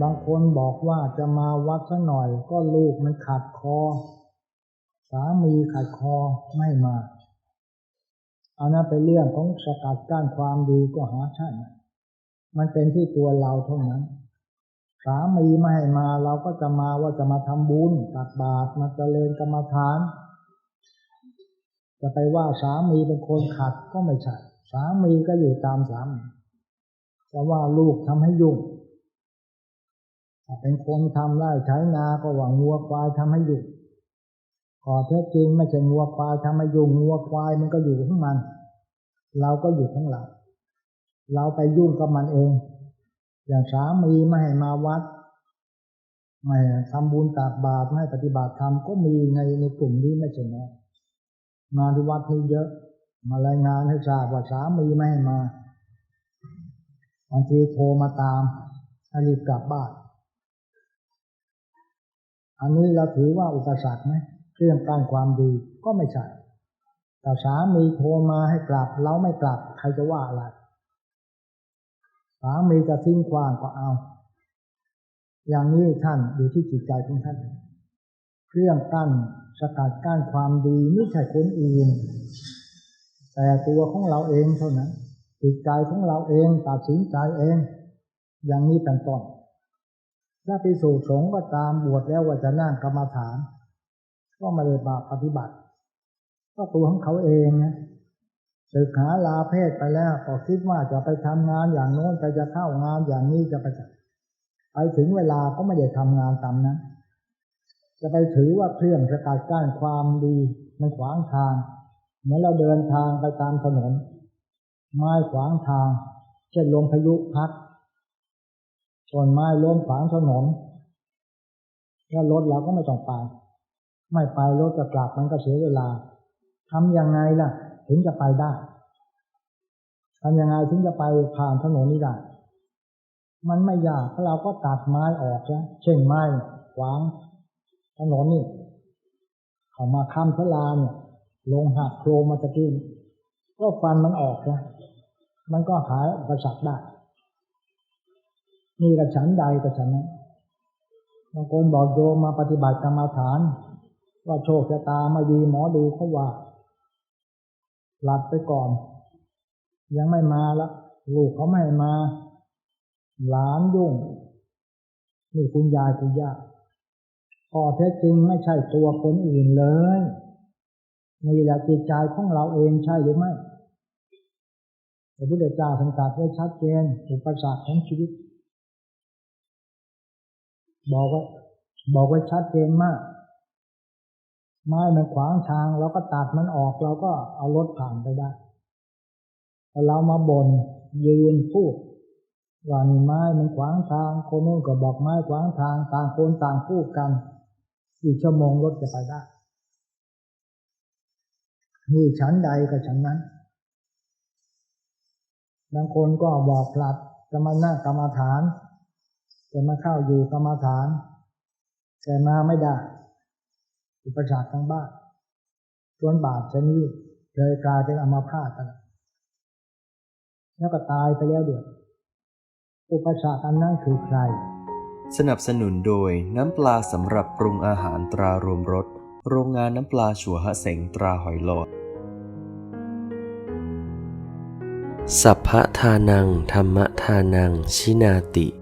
บางคนบอกว่าจะมาวัดซะหน่อยก็ลูกมันขัดคอ สามีขัดคอไม่มาอันนั้นเป็นเรื่องของสกัดกั้นความดีก็หาใช่มันเป็นที่ตัวเราเท่านั้น สามีไม่ให้มาเราก็จะมาว่าจะมาทำบุญตักบาตรมาเจริญกรรมฐาน จะไปว่าสามีเป็นคนขัดก็ไม่ใช่ สามีก็อยู่ตามสามีจะว่าลูกทำให้ยุ่ง ถ้าเป็นคนทำไร่ใช้นาก็หว่างัวควายทำให้ยุ่ขอเท็จริงไม่ใช่งัวควายทำให้ยุ่งงัวควายมันก็อยู่ของมัน เราก็อยู่ของเรา เราไปยุ่งกับมันเอง อย่างสามีไม่ให้มาวัดไม่ทำบุญตักบาตรไม่ปฏิบัติธรรมก็มีในในกลุ่มนี้ไม่ใช่น้อยมาที่วัดนี้เยอะ มารายงานให้ทราบว่าสามีไม่ให้มาบางทีโทรมาตามให้รีบกลับบ้าน อันนี้เราถือว่าอุปสรรคไหมเครื่องการความดีก็ไม่ใช่แต่สามีโทรมาให้กลับเราไม่กลับใครจะว่าอะไรสามีจะทิ้งขว้างก็เอา อย่างนี้ท่านอยู่ที่จิตใจของท่าน เครื่องกั้นสกัดกั้นความดีไม่ใช่คนอื่น แต่ตัวของเราเองเท่านั้นจิตใจของเราเองตัดสินใจเอง อย่างนี้เป็นต้น ถ้าไปสู่สงฆ์ก็ตามบวชแล้วว่าจะนั่งกรรมฐาน ก็ไม่ได้บาปปฏิบัติ ก็ตัวของเขาเองนะศึกหาลาเพศไปแล้วก็คิดว่าจะไปทำงานอย่างโน้นไปจะเข้างานอย่างนี้จะไปจัดไปถึงเวลาก็ไม่ได้ทำงานตามนั้นจะไปถือว่าเครื่องสกัดกั้นความดีมันขวางทางเหมือนเราเดินทางไปตามถนน ไม้ขวางทาง เช่นลมพายุพัด ต้นไม้ล้มขวางถนนถ้ารถเราก็ไม่ต้องไป ไม่ไปรถจะกลับมันก็เสียเวลาทำยังไงล่ะ ถึงจะไปได้ทำยังไงถึงจะไปผ่านถนนนี้ได้มันไม่ยากเพราะเราก็ตัดไม้ออกนะเช่นไม้ขวางถนนนี่เขามาค้ำสลาเนี่ยลงหักโครมมาตะกี้ก็ฟันมันออกนะมันก็หายอุปสรรคได้ นี่กระฉันใดกระฉันนั้นบางคนบอกโยมมาปฏิบัติกรรมฐาน ว่าโชคชะตาไม่ดีหมอดูเขาว่า หลัดไปก่อน ยังไม่มาละลูกเขาไม่มา หลานยุ่ง นี่คุณยายคุณย่าพอแท้จริงไม่ใช่ตัวคนอื่นเลยนี่แหละจิตใจของเราเองใช่หรือไม่พระพุทธเจ้าทรงตรัสไว้ชัดเจนอุปสรรคของชีวิต บอกว่า บอกไว้ชัดเจนมาก ไม้มันขวางทางเราก็ตัดมันออกเราก็เอารถผ่านไปได้แต่เรามาบน่นยืนพูดว่านี่ไม้มันขวางทาง คนนู้นก็บอกไม้ขวางทาง ต่างคนต่างพูดกันอีกชั่วโมงรถจะไปได้นี่ชั้นใดกับชั้นนั้น บางคนก็บอกผลัดจะมานั่งกรรมฐาน จะมาเข้าอยู่กรรมฐานแต่มาไม่ได้ อุปสรรคทางบ้านจนบาปชนิดเลยกลายเป็นอัมาพาตกันแล้วก็ตายไปแล้วเดือดอุปสรรคอันนั้นคือใคร สนับสนุนโดยน้ำปลาสำหรับปรุงอาหารตรารวมรสโรงงานน้ำปลาชัวฮะเสงตราหอยหลอด สัพพทานัง ธรรมทานัง ชินาติ